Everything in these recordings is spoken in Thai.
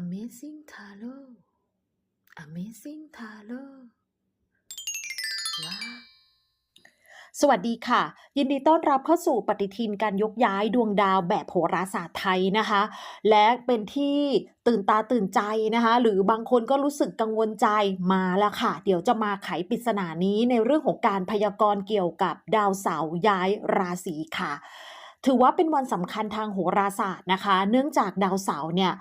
Amazing Tarot Amazing Tarot ว้าสวัสดีค่ะ ยินดีต้อนรับเข้าสู่ปฏิทินการยกย้ายดวงดาวแบบโหราศาสตร์ไทยนะคะ และเป็นที่ตื่นตาตื่นใจนะคะ หรือบางคนก็รู้สึกกังวลใจมาแล้วค่ะ เดี๋ยวจะมาไขปริศนานี้ในเรื่องของการพยากรณ์เกี่ยวกับดาวเสาร์ย้ายราศีค่ะ ถือว่าเป็นวันสำคัญทางโหราศาสตร์นะคะ เนื่องจากดาวเสาร์เนี่ย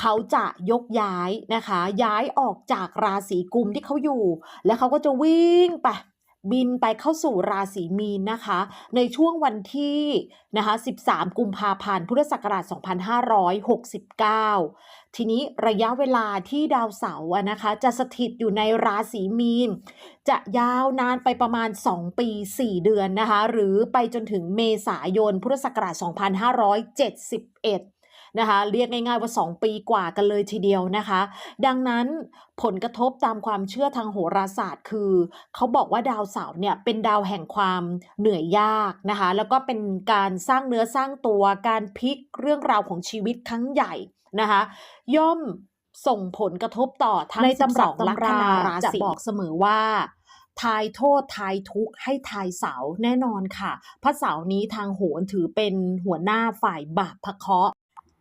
เขาจะยกย้ายนะคะ ย้ายออกจากราศีกุมที่เขาอยู่ แล้วเขาก็จะวิ่งไป บินไปเข้าสู่ราศีมีนนะคะ ในช่วงวันที่นะคะ 13 กุมภาพันธ์ พุทธศักราช 2569 ทีนี้ระยะเวลาที่ดาวเสาร์นะคะ จะสถิตอยู่ในราศีมีน จะยาวนานไปประมาณ 2 ปี 4 เดือนนะคะ หรือไปจนถึงเมษายน พุทธศักราช 2571 นะคะ เรียกง่ายๆว่า 2 ปีกว่ากันเลยทีเดียวนะคะ ดังนั้นผลกระทบตามความเชื่อทางโหราศาสตร์ คือเขาบอกว่าดาวเสาร์เนี่ยเป็นดาวแห่งความเหนื่อยยากนะคะ แล้วก็เป็นการสร้างเนื้อสร้างตัวการพลิกเรื่องราวของชีวิตครั้งใหญ่นะคะ ย่อมส่งผลกระทบต่อทั้งในตำรับ12ลัคตำรานาราจะศีบอกเสมอว่าทายโทษทายทุกข์ให้ทายเสาแน่นอนค่ะ พระเสาร์นี้ทางโหรถือเป็นหัวหน้าฝ่ายบาปพะเคราะห์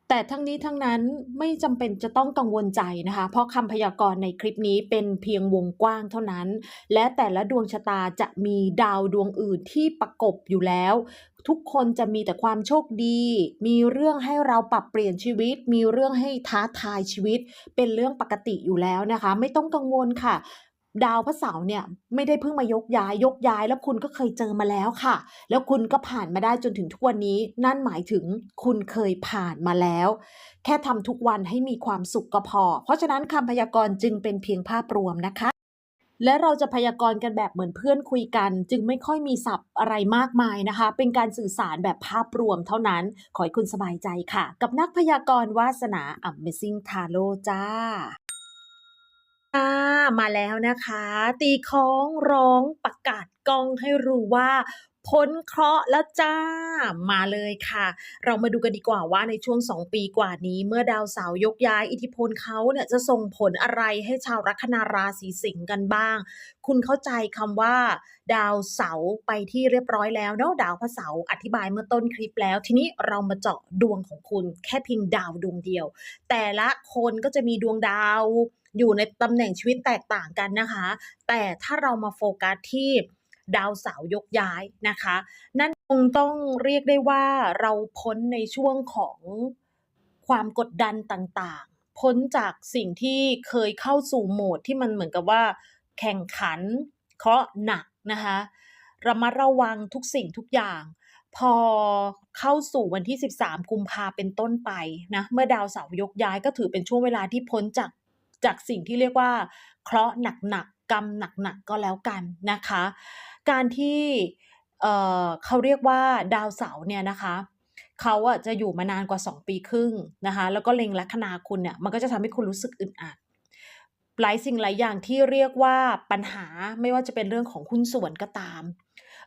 แต่ทั้งนี้ทั้งนั้นไม่จำเป็นจะต้องกังวลใจนะคะ เพราะคำพยากรณ์ในคลิปนี้เป็นเพียงวงกว้างเท่านั้น และแต่ละดวงชะตาจะมีดาวดวงอื่นที่ประกบอยู่แล้ว ทุกคนจะมีแต่ความโชคดี มีเรื่องให้เราปรับเปลี่ยนชีวิต มีเรื่องให้ท้าทายชีวิต เป็นเรื่องปกติอยู่แล้วนะคะ ไม่ต้องกังวลค่ะ ดาวพระเสาร์เนี่ยไม่ได้เพิ่งมายกย้ายยกย้าย แล้วคุณก็เคยเจอมาแล้วค่ะ แล้วคุณก็ผ่านมาได้จนถึงทุกวันนี้ นั่นหมายถึงคุณเคยผ่านมาแล้ว แค่ทำทุกวันให้มีความสุขก็พอ เพราะฉะนั้นคำพยากรณ์จึงเป็นเพียงภาพรวมนะคะและเราจะพยากรณ์กันแบบเหมือนเพื่อนคุยกัน จึงไม่ค่อยมีศัพท์อะไรมากมายนะคะ เป็นการสื่อสารแบบภาพรวมเท่านั้น ขอให้คุณสบายใจค่ะ กับนักพยากรณ์วาสนา Amazing Tarot จ้า อ่ามาแล้วนะคะ ตีคล้องร้องประกาศกองให้รู้ว่าพ้นเคราะห์แล้วจ้ามาเลยค่ะ เรามาดูกันดีกว่าว่าในช่วง 2 ปีกว่านี้ เมื่อดาวเสาร์ยกย้ายอิทธิพลเขาเนี่ยจะส่งผลอะไรให้ชาวลัคนาราศีสิงห์กันบ้าง คุณเข้าใจคำว่า ดาวเสาร์ไปที่เรียบร้อยแล้วเนาะดาวพระเสาร์อธิบายเมื่อต้นคลิปแล้ว ทีนี้เรามาเจาะดวงของคุณแค่เพียงดาวดวงเดียว แต่ละคนก็จะมีดวงดาว อยู่ในตำแหน่งชีวิตแตกต่างกันนะคะ แต่ถ้าเรามาโฟกัสที่ดาวเสาร์ยกย้ายนะคะ นั่นคงต้องเรียกได้ว่าเราพ้นในช่วงของความกดดันต่างๆ พ้นจากสิ่งที่เคยเข้าสู่โหมดที่มันเหมือนกับว่า แข่งขันเคราะห์หนักนะคะระมัดระวังทุกสิ่งทุกอย่าง พอเข้าสู่วันที่ 13 กุมภาเป็นต้นไปนะเมื่อดาวเสาร์ยกย้ายก็ถือเป็นช่วงเวลาที่พ้นจาก จากสิ่งที่เรียกว่า เคราะห์หนักๆกรรมหนักๆก็แล้วกันนะคะ การที่เเขาเรียกว่าดาวเสาร์เนี่ยนะคะเขาอะจะอยู่มานานกว่า 2 ปีครึ่งนะคะแล้วก็เล็งลัคนาคุณเนี่ยมันก็จะทำให้คุณรู้สึกอึดอัดหลายสิ่งหลายอย่างที่เรียกว่าปัญหาไม่ว่าจะเป็นเรื่องของหุ้นส่วนก็ตาม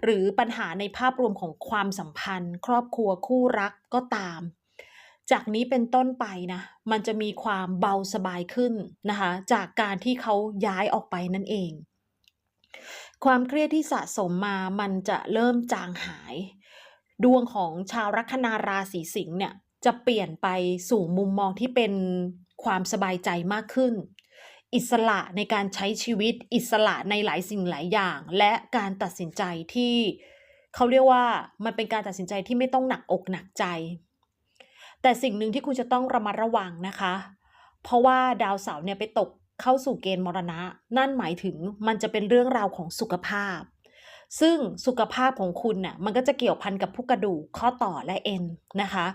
หรือปัญหาในภาพรวมของความสัมพันธ์ ครอบครัวคู่รักก็ตาม จากนี้เป็นต้นไปนะ มันจะมีความเบาสบายขึ้นนะคะ จากการที่เขาย้ายออกไปนั่นเอง ความเครียดที่สะสมมามันจะเริ่มจางหาย ดวงของชาวลัคนาราศีสิงห์เนี่ยจะเปลี่ยนไปสู่มุมมองที่เป็นความสบายใจมากขึ้น อิสระในการใช้ชีวิต อิสระในหลายสิ่งหลายอย่าง และการตัดสินใจที่เขาเรียกว่ามันเป็นการตัดสินใจที่ไม่ต้องหนักอกหนักใจ แต่สิ่งหนึ่งที่คุณจะต้องระมัดระวังนะคะ เพราะว่าดาวเสาร์เนี่ยไปตกเข้าสู่เกณฑ์มรณะ นั่นหมายถึงมันจะเป็นเรื่องราวของสุขภาพ ซึ่งสุขภาพของคุณน่ะมันก็จะเกี่ยวพันกับพวกกระดูกข้อต่อและเอ็นนะคะ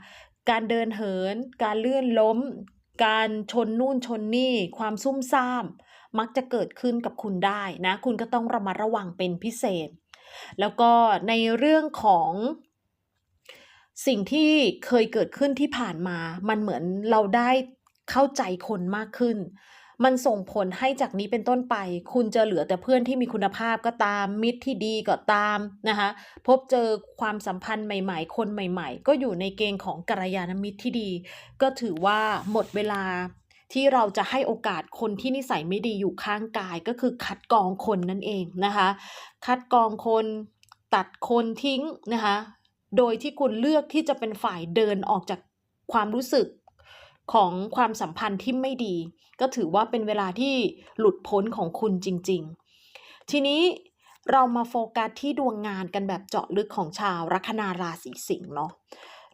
การเดินเหิน การเลื่อนล้ม การชนนู่นชนนี่ ความซุ่มซ่าม มักจะเกิดขึ้นกับคุณได้นะ คุณก็ต้องระมัดระวังเป็นพิเศษ แล้วก็ในเรื่องของ สิ่งที่เคยเกิดขึ้นที่ผ่านมา มันเหมือนเราได้เข้าใจคนมากขึ้น มันส่งผลให้จากนี้เป็นต้นไป คุณจะเหลือแต่เพื่อนที่มีคุณภาพก็ตาม มิตรที่ดีก็ตามนะคะ พบเจอความสัมพันธ์ใหม่ ๆ คนใหม่ ๆ ก็อยู่ในเกณฑ์ของกัลยาณมิตรที่ดี ก็ถือว่าหมดเวลาที่เราจะให้โอกาสคนที่นิสัยไม่ดีอยู่ข้างกายก็คือคัดกรองคนนั่นเองนะคะ คัดกรองคนตัดคนทิ้งนะคะ โดยที่คุณเลือกที่จะเป็นฝ่ายเดินออกจากความรู้สึกของความสัมพันธ์ที่ไม่ดี ก็ถือว่าเป็นเวลาที่หลุดพ้นของคุณจริง ๆ ทีนี้เรามาโฟกัสที่ดวงงานกันแบบเจาะลึกของชาวลัคนาราศีสิงห์เนาะ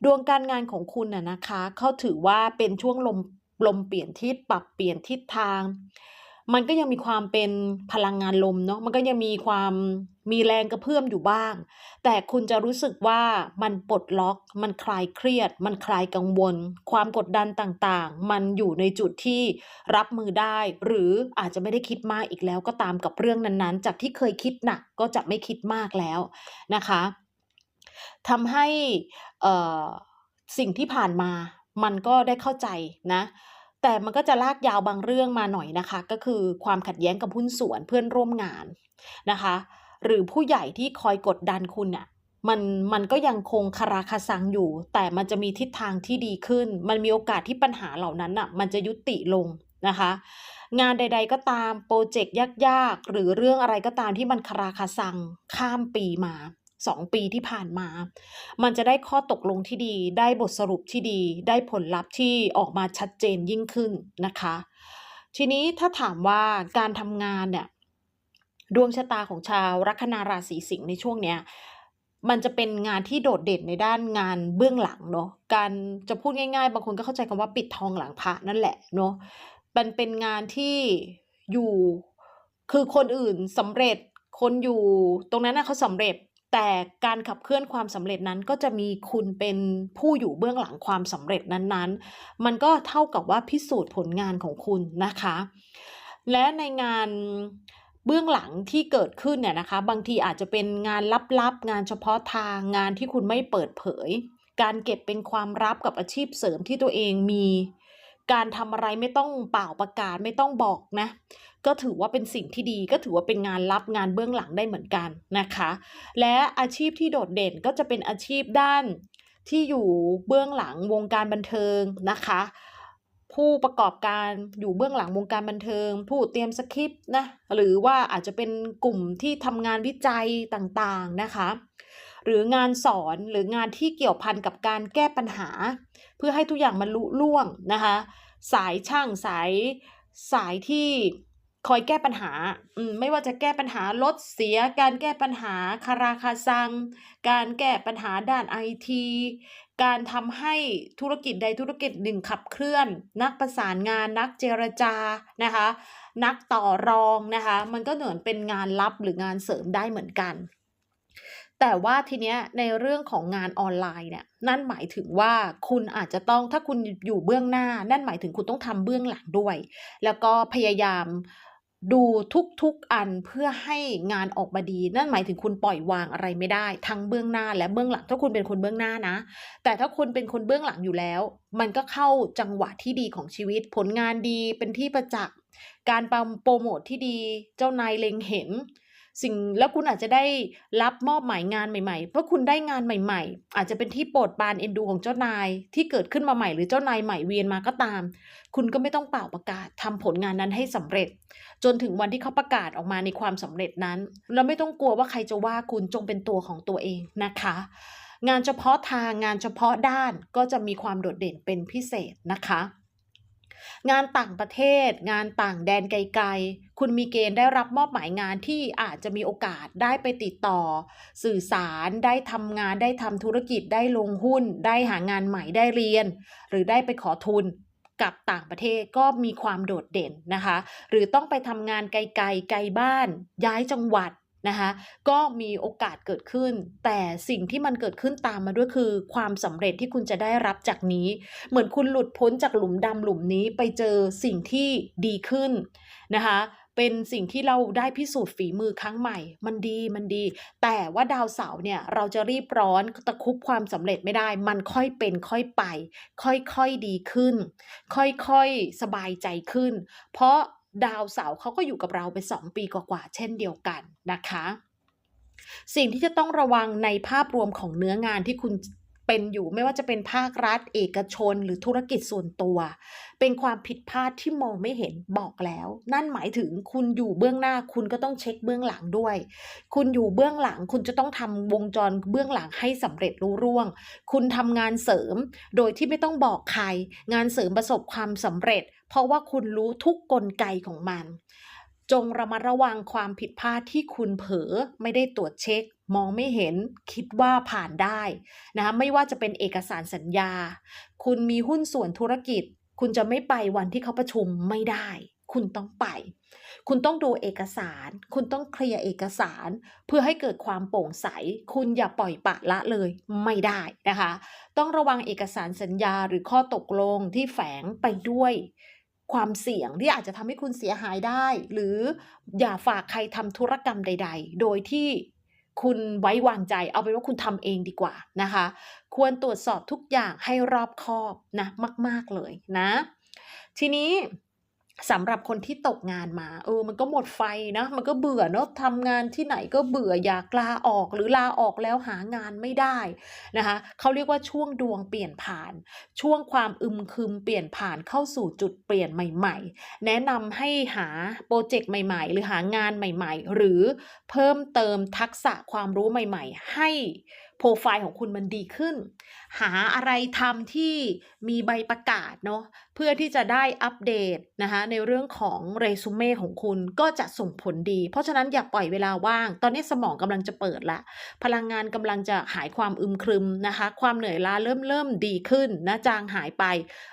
ดวงการงานของคุณน่ะนะคะ เขาถือว่าเป็นช่วงลมลมเปลี่ยนทิศปรับเปลี่ยนทิศทาง มันก็ยังมีความเป็นพลังงานลมเนาะมันก็ยังมีความมีแรงกระเพื่อมอยู่บ้าง แต่คุณจะรู้สึกว่ามันปลดล็อก มันคลายเครียด มันคลายกังวล ความกดดันต่างๆ มันอยู่ในจุดที่รับมือได้ หรืออาจจะไม่ได้คิดมากอีกแล้วก็ตามกับเรื่องนั้นๆ จากที่เคยคิดหนักก็จะไม่คิดมากแล้วนะคะทำให้สิ่งที่ผ่านมามันก็ได้เข้าใจนะ แต่มันก็จะลากยาวบางเรื่องมาหน่อยนะคะ ก็คือความขัดแย้งกับหุ้นส่วนเพื่อนร่วมงานนะคะ หรือผู้ใหญ่ที่คอยกดดันคุณอะมันมันก็ยังคงคาราคาซังอยู่ แต่มันจะมีทิศทางที่ดีขึ้น มันมีโอกาสที่ปัญหาเหล่านั้นอะ มันจะยุติลงนะคะ งานใด ๆ ก็ตามโปรเจกต์ยากๆ หรือเรื่องอะไรก็ตามที่มันคาราคาซังข้ามปีมา สองปีที่ผ่านมา มันจะได้ข้อตกลงที่ดี ได้บทสรุปที่ดี ได้ผลลัพธ์ที่ออกมาชัดเจนยิ่งขึ้นนะคะ ทีนี้ถ้าถามว่าการทำงานเนี่ยดวงชะตาของชาวลัคนาราศีสิงห์ในช่วงเนี้ยมันจะเป็นงานที่โดดเด่นในด้านงานเบื้องหลังเนาะการจะพูดง่ายๆ บางคนก็เข้าใจคำว่าปิดทองหลังพระนั่นแหละเนาะมันเป็นงานที่อยู่คือคนอื่นสำเร็จคนอยู่ตรงนั้นนะเขาสำเร็จ แต่การขับเคลื่อนความสำเร็จนั้นก็จะมีคุณเป็นผู้อยู่เบื้องหลังความสำเร็จนั้นๆ มันก็เท่ากับว่าพิสูจน์ผลงานของคุณนะคะ และในงานเบื้องหลังที่เกิดขึ้นเนี่ยนะคะ บางทีอาจจะเป็นงานลับๆ งานเฉพาะทางงานที่คุณไม่เปิดเผย การเก็บเป็นความลับกับอาชีพเสริมที่ตัวเองมี การทำอะไรไม่ต้องเป่าประกาศไม่ต้องบอกนะ ก็ถือว่าเป็นสิ่งที่ดีก็ถือว่าเป็นงานลับงานเบื้องหลังได้เหมือนกันนะคะ และอาชีพที่โดดเด่นก็จะเป็นอาชีพด้านที่อยู่เบื้องหลังวงการบันเทิงนะคะ ผู้ประกอบการอยู่เบื้องหลังวงการบันเทิง ผู้เตรียมสคริปต์นะหรือว่าอาจจะเป็นกลุ่มที่ทำงานวิจัยต่างๆนะคะ หรืองานสอนหรืองานที่เกี่ยวพันกับการแก้ปัญหา เพื่อให้ทุกอย่างมันลุล่วงนะคะ สายช่างสายสายที่คอยแก้ปัญหาอืมไม่ว่าจะแก้ปัญหารถเสีย การแก้ปัญหาคาราคาซัง การแก้ปัญหาด้านไอทีการทำให้ธุรกิจใดธุรกิจหนึ่งขับเคลื่อน นักประสานงานนักเจรจานะคะ นักต่อรองนะคะ มันก็เหมือนเป็นงานลับหรืองานเสริมได้เหมือนกัน แต่ว่าทีเนี้ยในเรื่องของงานออนไลน์เนี่ยนั่นหมายถึงว่าคุณอาจจะต้องถ้าคุณอยู่เบื้องหน้า นั่นหมายถึงคุณต้องทำเบื้องหลังด้วย แล้วก็พยายามดูทุกๆอันเพื่อให้งานออกมาดี นั่นหมายถึงคุณปล่อยวางอะไรไม่ได้ ทั้งเบื้องหน้าและเบื้องหลัง ถ้าคุณเป็นคนเบื้องหน้านะ แต่ถ้าคุณเป็นคนเบื้องหลังอยู่แล้ว มันก็เข้าจังหวะที่ดีของชีวิต ผลงานดีเป็นที่ประจักษ์การโปรโมทที่ดี เจ้านายเล็งเห็น สิ่งแล้วคุณอาจจะได้รับมอบหมายงานใหม่ๆ เพราะคุณได้งานใหม่ ๆ อาจจะเป็นที่โปรดปานเอ็นดูของเจ้านายที่เกิดขึ้นมาใหม่หรือเจ้านายใหม่เวียนมาก็ตาม คุณก็ไม่ต้องเป่าประกาศทำผลงานนั้นให้สำเร็จ จนถึงวันที่เขาประกาศออกมาในความสำเร็จนั้นแล้วไม่ต้องกลัวว่าใครจะว่าคุณจงเป็นตัวของตัวเองนะคะ งานเฉพาะทางงานเฉพาะด้านก็จะมีความโดดเด่นเป็นพิเศษนะคะ งานต่างประเทศ งานต่างแดนไกลๆ คุณมีเกณฑ์ได้รับมอบหมายงานที่อาจจะมีโอกาสได้ไปติดต่อ สื่อสารได้ทำงานได้ทำธุรกิจได้ลงหุ้น ได้หางานใหม่ได้เรียน หรือได้ไปขอทุนกับต่างประเทศก็มีความโดดเด่นนะคะ หรือต้องไปทำงานไกลๆไกลบ้าน ย้ายจังหวัด นะคะก็มีโอกาสเกิดขึ้น แต่สิ่งที่มันเกิดขึ้นตามมาด้วยคือ ความสำเร็จที่คุณจะได้รับจากนี้ เหมือนคุณหลุดพ้นจากหลุมดำหลุมนี้ไปเจอสิ่งที่ดีขึ้นนะคะเป็นสิ่งที่เราได้พิสูจน์ฝีมือครั้งใหม่ มันดีมันดี แต่ว่าดาวเสาร์เนี่ยเราจะรีบร้อนตะคุบความสำเร็จไม่ได้ มันค่อยเป็นค่อยไป ค่อยๆดีขึ้น ค่อยๆสบายใจขึ้น เพราะ ดาวเสาร์เขาก็อยู่กับเราไปสองปีกว่าๆเช่นเดียวกันนะคะ สิ่งที่จะต้องระวังในภาพรวมของเนื้องานที่คุณ เป็นอยู่ไม่ว่าจะเป็นภาครัฐ เอกชนหรือธุรกิจส่วนตัว เป็นความผิดพลาดที่มองไม่เห็นบอกแล้ว นั่นหมายถึงคุณอยู่เบื้องหน้าคุณก็ต้องเช็คเบื้องหลังด้วย คุณอยู่เบื้องหลังคุณจะต้องทำวงจรเบื้องหลังให้สำเร็จรุ่ร่วง คุณทำงานเสริม โดยที่ไม่ต้องบอกใคร งานเสริมประสบความสำเร็จ เพราะว่าคุณรู้ทุกกลไกของมันจงระมัดระวังความผิดพลาดที่คุณเผลอไม่ได้ตรวจเช็ค มองไม่เห็นคิดว่าผ่านได้นะคะไม่ว่าจะเป็นเอกสารสัญญา คุณมีหุ้นส่วนธุรกิจ คุณจะไม่ไปวันที่เขาประชุมไม่ได้ คุณต้องไป คุณต้องดูเอกสาร คุณต้องเคลียร์เอกสาร เพื่อให้เกิดความโปร่งใส คุณอย่าปล่อยปะละเลยไม่ได้นะคะ ต้องระวังเอกสารสัญญาหรือข้อตกลงที่แฝงไปด้วยความเสี่ยงที่อาจจะทำให้คุณเสียหายได้ หรืออย่าฝากใครทำธุรกรรมใด ๆ โดยที่ คุณไว้วางใจ เอาเป็นว่าคุณทำเองดีกว่านะคะ ควรตรวจสอบทุกอย่างให้รอบคอบนะมาก ๆเลยนะ ทีนี้ สำหรับคนที่ตกงานมา เออ มันก็หมดไฟนะ มันก็เบื่อเนาะทำงานที่ไหนก็เบื่ออยากลาออกหรือลาออกแล้วหางานไม่ได้นะคะเขาเรียกว่าช่วงดวงเปลี่ยนผ่าน ช่วงความอึมครึมเปลี่ยนผ่านเข้าสู่จุดเปลี่ยนใหม่ ๆ แนะนำให้หาโปรเจกต์ใหม่ๆ หรือหางานใหม่ ๆ หรือเพิ่มเติมทักษะความรู้ใหม่ ๆ ให้ โปรไฟล์ของคุณมันดีขึ้น หาอะไรทำที่มีใบประกาศเนาะเพื่อที่จะได้อัปเดตนะคะในเรื่องของเรซูเม่ของคุณก็จะส่งผลดี เพราะฉะนั้นอย่าปล่อยเวลาว่าง ตอนนี้สมองกำลังจะเปิดละ พลังงานกำลังจะหายความอึมครึมนะคะ ความเหนื่อยล้าเริ่มเริ่มดีขึ้นนะจางหายไป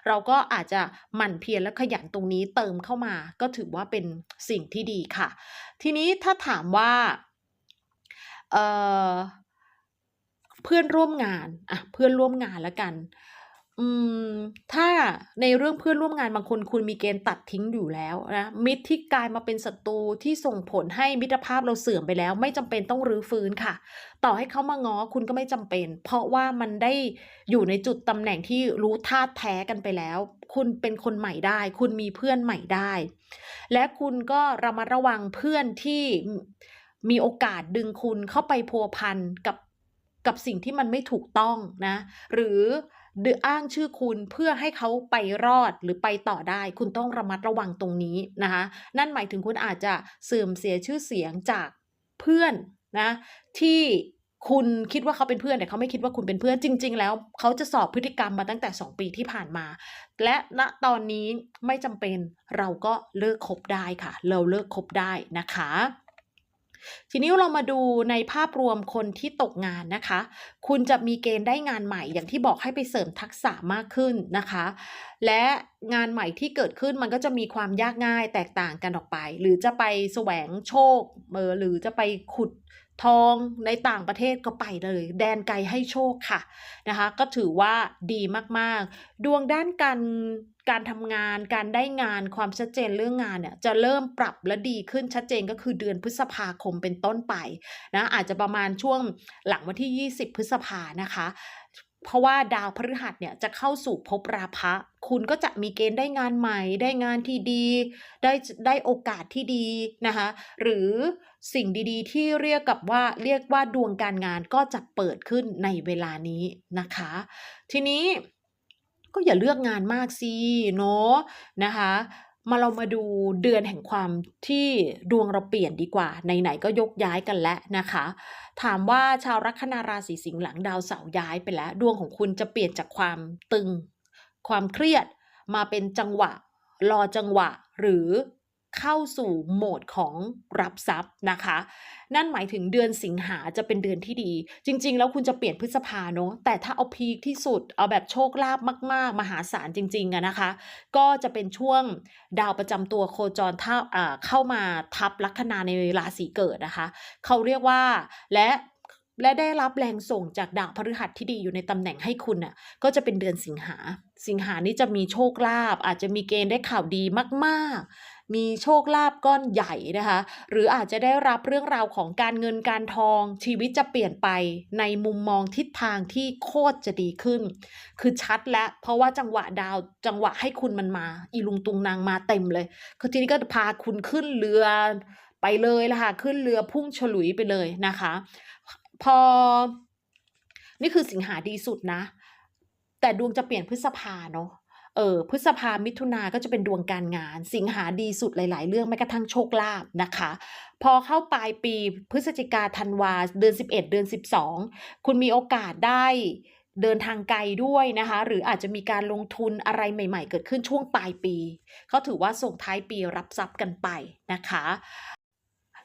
เราก็อาจจะหมั่นเพียรและขยันตรงนี้เติมเข้ามา ก็ถือว่าเป็นสิ่งที่ดีค่ะ ทีนี้ถ้าถามว่า เอ่อ เพื่อนร่วมงานอะเพื่อนร่วมงานแล้วกัน อืม ถ้าในเรื่องเพื่อนร่วมงานบางคนคุณมีเกณฑ์ตัดทิ้งอยู่แล้วนะมิตรที่กลายมาเป็นศัตรูที่ส่งผลให้มิตรภาพเราเสื่อมไปแล้ว ไม่จำเป็นต้องรื้อฟื้นค่ะ ต่อให้เขามาง้อคุณก็ไม่จำเป็น เพราะว่ามันได้อยู่ในจุดตำแหน่งที่รู้ท่าแท้กันไปแล้ว คุณเป็นคนใหม่ได้ คุณมีเพื่อนใหม่ได้ และคุณก็ระมัดระวังเพื่อนที่มีโอกาสดึงคุณเข้าไปพัวพันกับ กับสิ่งที่มันไม่ถูกต้องนะ หรือดืออ้างชื่อคุณเพื่อให้เขาไปรอดหรือไปต่อได้ คุณต้องระมัดระวังตรงนี้นะคะ นั่นหมายถึงคุณอาจจะเสื่อมเสียชื่อเสียงจากเพื่อนนะที่คุณคิดว่าเขาเป็นเพื่อนแต่เขาไม่คิดว่าคุณเป็นเพื่อนจริง ๆ แล้วเขาจะสอบพฤติกรรมมาตั้งแต่ 2 ปีที่ผ่านมา และณตอนนี้ไม่จำเป็นเราก็เลิกคบได้ค่ะ เราเลิกคบได้นะคะ ทีนี้เรามาดูในภาพรวมคนที่ตกงานนะคะ คุณจะมีเกณฑ์ได้งานใหม่อย่างที่บอกให้ไปเสริมทักษะมากขึ้นนะคะ และงานใหม่ที่เกิดขึ้นมันก็จะมีความยากง่ายแตกต่างกันออกไป หรือจะไปแสวงโชคเออหรือจะไปขุด ทองในต่างประเทศก็ไปเลย แดนไกลให้โชคค่ะนะคะ ก็ถือว่าดีมากๆ ดวงด้านการการทำงาน การได้งานความชัดเจนเรื่องงานเนี่ยจะเริ่มปรับและดีขึ้นชัดเจนก็คือเดือนพฤษภาคมเป็นต้นไปนะอาจจะประมาณช่วงหลังวันที่ 20 พฤษภานะคะ เพราะว่าดาวพฤหัสเนี่ยจะเข้าสู่ภพราพะ คุณก็จะมีเกณฑ์ได้งานใหม่ ได้งานที่ดี ได้ได้โอกาสที่ดีนะคะหรือสิ่งดีๆ ที่เรียกกับว่าเรียกว่าดวงการงานก็จะเปิดขึ้นในเวลานี้นะคะ ทีนี้ก็อย่าเลือกงานมากสิเนาะนะคะ มาเรามาดูเดือนแห่งความที่ดวงเราเปลี่ยนดีกว่าไหนๆก็ยกย้ายกันแล้วนะคะ ถามว่าชาวลัคนาราศีสิงห์หลังดาวเสาร์ย้ายไปแล้ว ดวงของคุณจะเปลี่ยนจากความตึง ความเครียดมาเป็นจังหวะ รอจังหวะหรือเข้าสู่โหมดของรับทรัพย์นะคะ นั่นหมายถึงเดือนสิงหาจะเป็นเดือนที่ดี จริง ๆ แล้วคุณจะเปลี่ยนพฤษภาเนาะแต่ถ้าเอาพีคที่สุด เอาแบบโชคลาภมาก ๆ มหาศาลจริงๆอะนะคะ ก็จะเป็นช่วงดาวประจำตัวโคจรท่าอ่าเข้ามาทับลัคนาในราศีเกิดนะคะ เขาเรียกว่าและและได้รับแรงส่งจากดาวพฤหัสที่ดีอยู่ในตำแหน่งให้คุณน่ะก็จะเป็นเดือนสิงหา สิงหานี้จะมีโชคลาภอาจจะมีเกณฑ์ได้ข่าวดีมากๆ มีโชคลาภก้อนใหญ่นะคะ หรืออาจจะได้รับเรื่องราวของการเงินการทอง ชีวิตจะเปลี่ยนไปในมุมมองทิศทางที่โคตรจะดีขึ้น คือชัดแล้วเพราะว่าจังหวะดาวจังหวะให้คุณมันมา อีลุงตุงนางมาเต็มเลยคือทีนี้ก็พาคุณขึ้นเรือไปเลยละค่ะขึ้นเรือพุ่งฉลุยไปเลยนะคะ พอ นี่คือสิงหาดีสุดนะ แต่ดวงจะเปลี่ยนพฤษภาเนาะ เออพฤษภามิถุนาก็จะเป็นดวงการงาน สิงหาดีสุดหลาย ๆ เรื่องแม้กระทั่งโชคลาภนะคะ พอเข้าปลายปีพฤศจิกาธันวาเดือน 11 เดือน 12 คุณมีโอกาสได้เดินทางไกลด้วยนะคะ หรืออาจจะมีการลงทุนอะไรใหม่ ๆ เกิดขึ้นช่วงปลายปี เขาถือว่าส่งท้ายปีรับทรัพย์กันไปนะคะ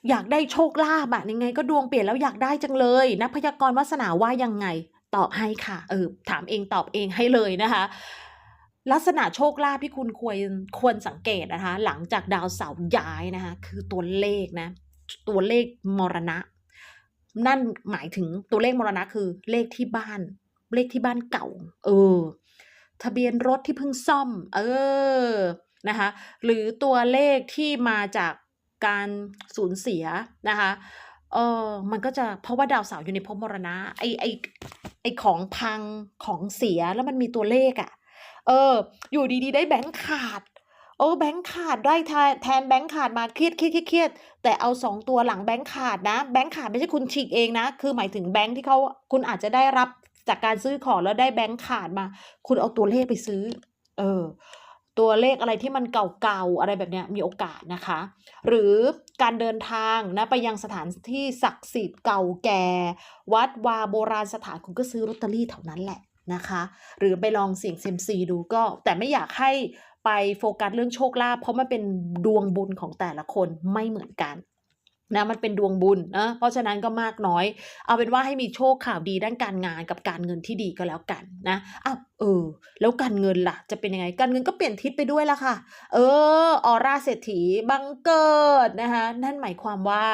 อยากได้โชคลาภอะยังไงก็ดวงเปลี่ยนแล้วอยากได้จังเลยนักพยากรณ์วาสนาว่ายังไง ตอบให้ค่ะ เออ ถามเองตอบเองให้เลยนะคะ ลักษณะโชคลาภที่คุณควรควรสังเกตนะคะ หลังจากดาวเสาร์ย้ายนะคะ คือตัวเลขนะ ตัวเลขมรณะ นั่นหมายถึงตัวเลขมรณะคือเลขที่บ้าน เลขที่บ้านเก่า เออ ทะเบียนรถที่เพิ่งซ่อม เออนะคะ หรือตัวเลขที่มาจากการสูญเสียนะคะเออมันก็จะเพราะว่าดาวเสาร์อยู่ในภพมรณะไอไอไอของพังของเสียแล้วมันมีตัวเลขอะ่ะ เออ อยู่ดีๆ ได้แบงค์ขาด โอ้แบงค์ขาดได้แทนแบงค์ขาดมาเครียดเครียดเครียดเครียดแต่เอาสองตัวหลังแบงค์ขาดนะ แบงค์ขาดไม่ใช่คุณฉีกเองนะ คือหมายถึงแบงค์ที่เขาคุณอาจจะได้รับจากการซื้อของแล้วได้แบงค์ขาดมา คุณเอาตัวเลขไปซื้อ เออ ตัวเลขอะไรที่มันเก่าๆอะไรแบบเนี้ยมีโอกาสนะคะ หรือการเดินทางนะไปยังสถานที่ศักดิ์สิทธิ์เก่าแก่ วัดวาโบราณสถานคุณก็ซื้อลอตเตอรี่แถวนั้นแหละ นะคะ หรือไปลองเสี่ยงเซยมซีดูก็ แต่ไม่อยากให้ไปโฟกัสเรื่องโชคลาภเพราะมันเป็นดวงบุญของแต่ละคนไม่เหมือนกันนะมันเป็นดวงบุญนะเพราะฉะนั้นก็มากน้อย เอาเป็นว่าให้มีโชคข่าวดีด้านการงานกับการเงินที่ดีก็แล้วกันนะอ้าวเออ แล้วการเงินล่ะ จะเป็นยังไงการเงินก็เปลี่ยนทิศไปด้วยละค่ะ เออออร่าเศรษฐีบังเกิดนะคะนั่นหมายความว่า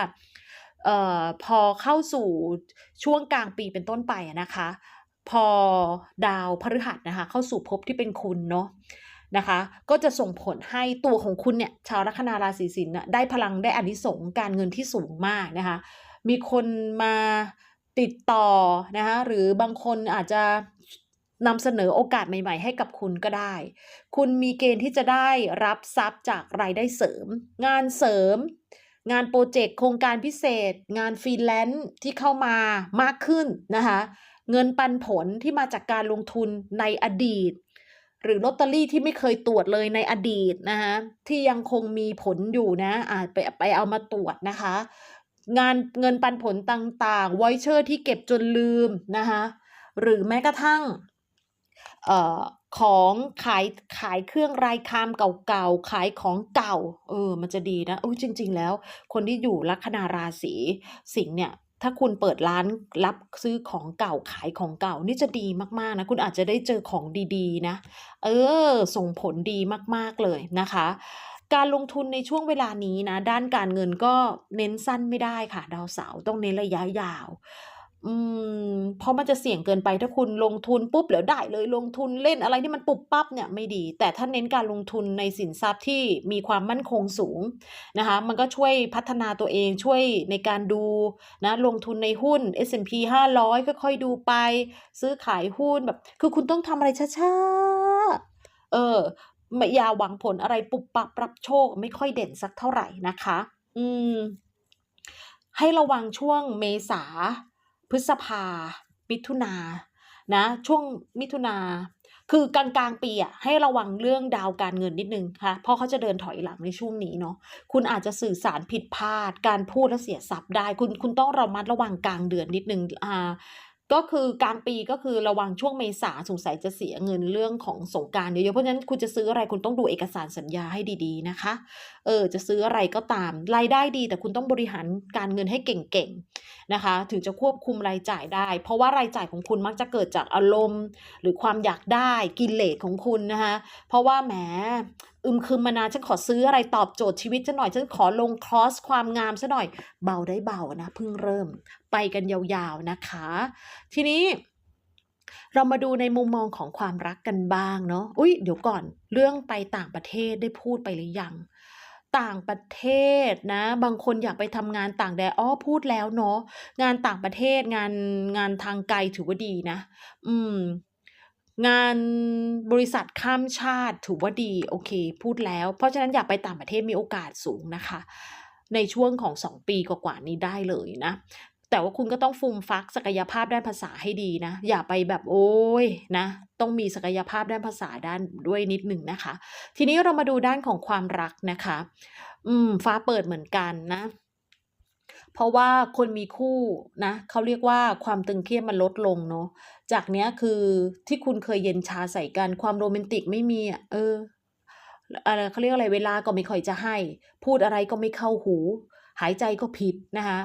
เอ่อพอเข้าสู่ช่วงกลางปีเป็นต้นไปนะคะ พอดาวพฤหัสนะคะ เข้าสู่ภพที่เป็นคุณเนาะนะคะ ก็จะส่งผลให้ตัวของคุณเนี่ย ชาวลัคนาราศีสิงห์น่ะได้พลังได้อานิสงส์การเงินที่สูงมากนะคะ มีคนมาติดต่อนะคะหรือบางคนอาจจะนำเสนอโอกาสใหม่ๆ ให้กับคุณก็ได้ คุณมีเกณฑ์ที่จะได้รับทรัพย์จากรายได้เสริม งานเสริม งานโปรเจกต์โครงการพิเศษ งานฟรีแลนซ์ที่เข้ามามากขึ้นนะคะ เงินปันผลที่มาจากการลงทุนในอดีต หรือลอตเตอรี่ที่ไม่เคยตรวจเลยในอดีตนะคะที่ยังคงมีผลอยู่นะอาจไปไปเอามาตรวจนะคะ งานเงินปันผลต่างๆ ไวเชอร์ที่เก็บจนลืมนะคะหรือแม้กระทั่งเอ่อของขายขายเครื่องรายคามเก่าๆขายของเก่า เออ มันจะดีนะอ้จริง ๆ แล้ว คนที่อยู่ลัคนาราศีสิงห์เนี่ย ถ้าคุณเปิดร้านรับซื้อของเก่าขายของเก่านี่จะดีมากๆนะคุณอาจจะได้เจอของดีๆ นะ เออ ส่งผลดีมากๆเลยนะคะ การลงทุนในช่วงเวลานี้นะ ด้านการเงินก็เน้นสั้นไม่ได้ค่ะ ดาวเสาร์ต้องเน้นระยะยาว อืมเพราะมันจะเสี่ยงเกินไปถ้าคุณลงทุนปุ๊บแล้วได้เลยลงทุนเล่นอะไรที่มันปุบปั๊บเนี่ยไม่ดี แต่ถ้าเน้นการลงทุนในสินทรัพย์ที่มีความมั่นคงสูงนะคะมันก็ช่วยพัฒนาตัวเองช่วยในการดูนะลงทุนในหุ้น S&P 500 ค่อยๆดูไป ซื้อขายหุ้นแบบ คือคุณต้องทำอะไรช้าๆเออไม่อย่าหวังผลอะไรปุบปับรับโชคไม่ค่อยเด่นสักเท่าไหร่นะคะ อืมให้ระวังช่วงเมษา ฤษภามิถุนานะช่วงมิถุนาคือกลางกลางปีอะให้ระวังเรื่องดาวการเงินนิดนึงค่ะเพราะเขาจะเดินถอยหลังในช่วงนี้เนาะคุณอาจจะสื่อสารผิดพลาด การพูดและเสียทรัพย์ได้ คุณคุณต้องระมัดระวังกลางเดือนนิดนึงอ่า ก็คือกลางปีก็คือระวังช่วงเมษาสงสัยจะเสียเงินเรื่องของสงการเยอะๆเพราะฉะนั้นคุณจะซื้ออะไรคุณต้องดูเอกสารสัญญาให้ดีๆนะคะ เออจะซื้ออะไรก็ตามรายได้ดี แต่คุณต้องบริหารการเงินให้เก่งๆนะคะ ถึงจะควบคุมรายจ่ายได้ เพราะว่ารายจ่ายของคุณมักจะเกิดจากอารมณ์ หรือความอยากได้กิเลสของคุณนะคะเพราะว่าแหม อึมครึมมานานฉันขอซื้ออะไรตอบโจทย์ชีวิตฉันหน่อยฉันขอลงคอร์สความงามซะหน่อย เบาได้เบานะเพิ่งเริ่มไปกันยาวๆนะคะ ทีนี้เรามาดูในมุมมองของความรักกันบ้างเนาะอุ๊ยเดี๋ยวก่อนเรื่องไปต่างประเทศได้พูดไปหรือยัง ต่างประเทศนะ บางคนอยากไปทำงานต่างแดนอ้อพูดแล้วเนาะงานต่างประเทศงานงานทางไกลถือว่าดีนะ อืม งานบริษัทข้ามชาติถือว่าดีโอเค พูดแล้ว เพราะฉะนั้นอยากไปต่างประเทศมีโอกาสสูงนะคะ ในช่วงของ 2 ปีกว่าๆนี้ได้เลยนะ แต่ว่าคุณก็ต้องฟูมฟักศักยภาพด้านภาษาให้ดีนะ อย่าไปแบบโอ้ยนะ ต้องมีศักยภาพด้านภาษาด้านด้วยนิดหนึ่งนะคะ ทีนี้เรามาดูด้านของความรักนะคะ อืมฟ้าเปิดเหมือนกันนะ เพราะว่าคนมีคู่นะเขาเรียกว่าความตึงเครียดมันลดลงเนาะจากเนี้ยคือที่คุณเคยเย็นชาใส่กันความโรแมนติกไม่มีอะเอออะไรเขาเรียกอะไรเวลาก็ไม่ค่อยจะให้ พูดอะไรก็ไม่เข้าหู หายใจก็ผิดนะคะ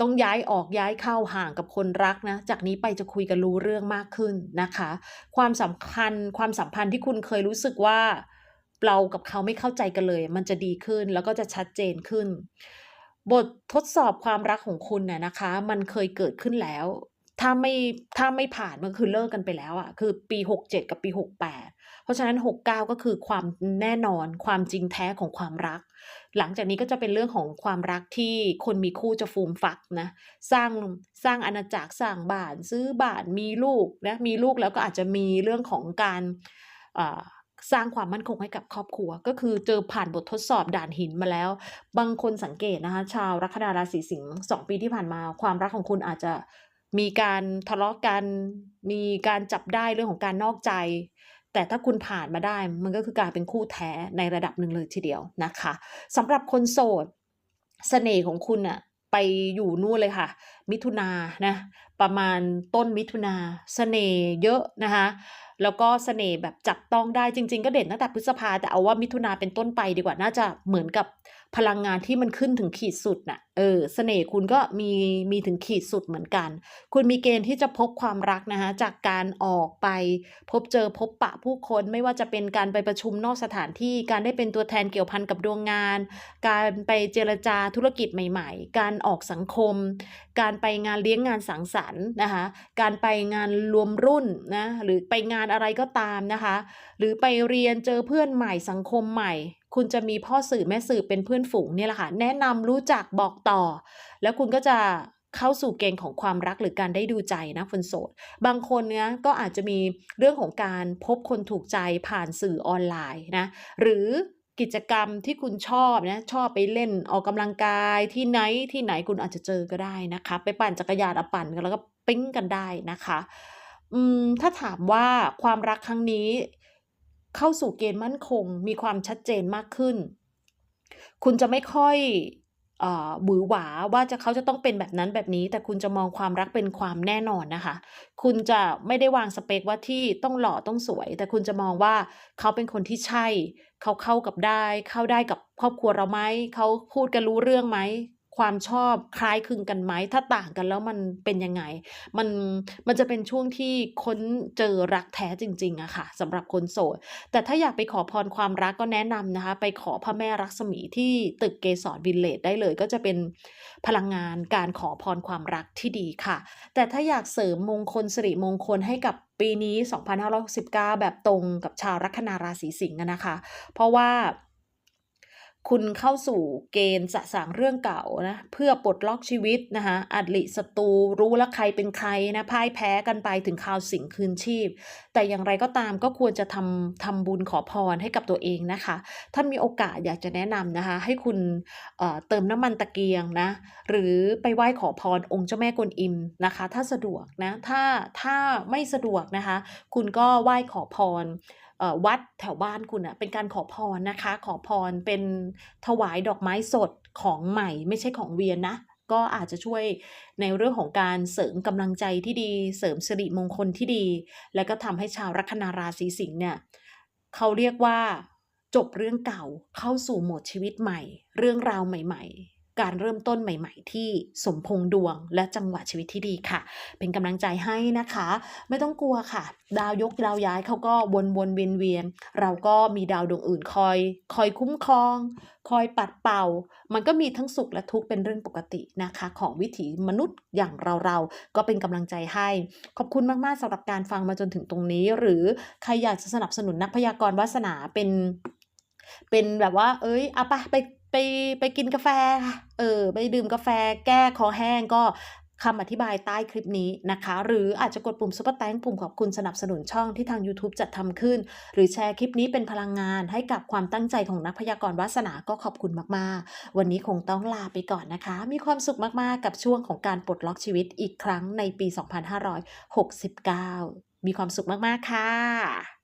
ต้องย้ายออกย้ายเข้าห่างกับคนรักนะ จากนี้ไปจะคุยกันรู้เรื่องมากขึ้นนะคะ ความสำคัญความสัมพันธ์ที่คุณเคยรู้สึกว่าเรากับเขาไม่เข้าใจกันเลย มันจะดีขึ้นแล้วก็จะชัดเจนขึ้น บททดสอบความรักของคุณน่ะนะคะ มันเคยเกิดขึ้นแล้ว ถ้าไม่ถ้าไม่ผ่านมันคือเลิกกันไปแล้วอะคือปี 67 กับปี 68 เพราะฉะนั้น 69 ก็คือความแน่นอนความจริงแท้ของความรัก หลังจากนี้ก็จะเป็นเรื่องของความรักที่คนมีคู่จะฟูมฟักนะสร้างสร้างอาณาจักรสร้างบ้าน ซื้อบ้านมีลูกนะมีลูกแล้วก็อาจจะมีเรื่องของการอ่า สร้างความมั่นคงให้กับครอบครัว ก็คือเจอผ่านบททดสอบด่านหินมาแล้ว บางคนสังเกตนะคะ ชาวลัคนาราศีสิงห์สองปีที่ผ่านมา ความรักของคุณอาจจะมีการทะเลาะกัน มีการจับได้เรื่องของการนอกใจ แต่ถ้าคุณผ่านมาได้ มันก็คือการเป็นคู่แท้ในระดับหนึ่งเลยทีเดียวนะคะสำหรับคนโสดเสน่ห์ของคุณอะ ไปอยู่นู่นเลยค่ะ มิถุนานะประมาณต้นมิถุนาเสน่ห์เยอะนะคะแล้วก็เสน่ห์แบบจับต้องได้จริง ๆ ก็เด่นตั้งแต่พฤษภาแต่เอาว่ามิถุนาเป็นต้นไปดีกว่าน่าจะเหมือนกับพลังงานที่มันขึ้นถึงขีดสุดน่ะ เออเสน่ห์คุณก็มีมีถึงขีดสุดเหมือนกัน คุณมีเกณฑ์ที่จะพบความรักนะคะจากการออกไปพบเจอพบปะผู้คนไม่ว่าจะเป็นการไปประชุมนอกสถานที่ การได้เป็นตัวแทนเกี่ยวพันกับดวงงาน การไปเจรจาธุรกิจใหม่ ๆ การออกสังคม การไปงานเลี้ยงงานสังสรรค์นะคะการไปงานรวมรุ่นนะหรือไปงานอะไรก็ตามนะคะ หรือไปเรียนเจอเพื่อนใหม่สังคมใหม่ คุณจะมีพ่อสื่อแม่สื่อเป็นเพื่อนฝูงเนี่ยแหละค่ะแนะนำรู้จักบอกต่อ แล้วคุณก็จะเข้าสู่เกณฑ์ของความรักหรือการได้ดูใจนะคนโสด บางคนเนี่ยก็อาจจะมีเรื่องของการพบคนถูกใจผ่านสื่อออนไลน์นะ หรือกิจกรรมที่คุณชอบนะชอบไปเล่นออกกำลังกายที่ไหนที่ไหนคุณอาจจะเจอก็ได้นะคะ ไปปั่นจักรยานอปั่นกันแล้วก็ปิ๊งกันได้นะคะอืมถ้าถามว่าความรักครั้งนี้เข้าสู่เกณฑ์มั่นคง มีความชัดเจนมากขึ้น คุณจะไม่ค่อย หวือหวาว่าจะเขาจะต้องเป็นแบบนั้นแบบนี้ แต่คุณจะมองความรักเป็นความแน่นอนนะคะ คุณจะไม่ได้วางสเปคว่าที่ต้องหล่อต้องสวย แต่คุณจะมองว่าเขาเป็นคนที่ใช่ เขาเข้ากับได้ เข้าได้กับครอบครัวเราไหมเขาพูดกันรู้เรื่องไหม ความชอบคล้ายคลึงกันไหมถ้าต่างกันแล้วมันเป็นยังไง มันมันจะเป็นช่วงที่ค้นเจอรักแท้จริงๆอะค่ะสำหรับคนโสด แต่ถ้าอยากไปขอพรความรักก็แนะนำนะคะ ไปขอพระแม่รักษมีที่ตึกเกสรวิลเลจได้เลย ก็จะเป็นพลังงานการขอพรความรักที่ดีค่ะ แต่ถ้าอยากเสริมมงคลสิริมงคลให้กับปีนี้ 2569 แบบตรงกับชาวลัคนาราศีสิงห์นะคะ เพราะว่า คุณเข้าสู่เกณฑ์สะสางเรื่องเก่านะเพื่อปลดล็อกชีวิตนะคะอัดลิศัตรูรู้แล้วใครเป็นใครนะพ่ายแพ้กันไปถึงข่าวสิงคืนชีพ แต่อย่างไรก็ตามก็ควรจะทำทำบุญขอพรให้กับตัวเองนะคะถ้ามีโอกาสอยากจะแนะนำนะคะให้คุณเอ่อเติมน้ำมันตะเกียงนะหรือไปไหว้ขอพรองค์เจ้าแม่กวนอิมนะคะ ถ้าสะดวกนะถ้าถ้าไม่สะดวกนะคะ คุณก็ไหว้ขอพรวัดแถวบ้านคุณอะเป็นการขอพรนะคะ ขอพรเป็นถวายดอกไม้สดของใหม่ ไม่ใช่ของเวียนนะ ก็อาจจะช่วยในเรื่องของการเสริมกำลังใจที่ดี เสริมสิริมงคลที่ดี แล้วก็ทำให้ชาวลัคนาราศีสิงห์เนี่ยเขาเรียกว่าจบเรื่องเก่าเข้าสู่โหมดชีวิตใหม่ เรื่องราวใหม่ ๆ การเริ่มต้นใหม่ ๆ ที่สมพงดวงและจังหวะชีวิตที่ดีค่ะ เป็นกำลังใจให้นะคะ ไม่ต้องกลัวค่ะ ดาวยกดาวย้ายเขาก็วนวนเวียนเวียนเราก็มีดาวดวงอื่นคอย คอยคุ้มครอง คอยปัดเป่า มันก็มีทั้งสุขและทุกข์เป็นเรื่องปกตินะคะ ของวิถีมนุษย์อย่างเราๆก็เป็นกำลังใจให้ ขอบคุณมาก ๆสำหรับการฟังมาจนถึงตรงนี้ หรือใครอยากจะสนับสนุนนักพยากรณ์วาสนาเป็นเป็นแบบว่า เอ้ยเอาไปไป ไปไปกินกาแฟเออไปดื่มกาแฟแก้คอแห้งก็คำอธิบายใต้คลิปนี้นะคะ หรืออาจจะกดปุ่มซุปเปอร์แตงปุ่มขอบคุณสนับสนุนช่องที่ทาง YouTube จัดทำขึ้น หรือแชร์คลิปนี้เป็นพลังงานให้กับความตั้งใจของนักพยากรณ์วาสนาก็ขอบคุณมาก ๆ วันนี้คงต้องลาไปก่อนนะคะ มีความสุขมาก ๆ กับช่วงของการปลดล็อกชีวิตอีกครั้งในปี 2569 มีความสุขมาก ๆ ค่ะ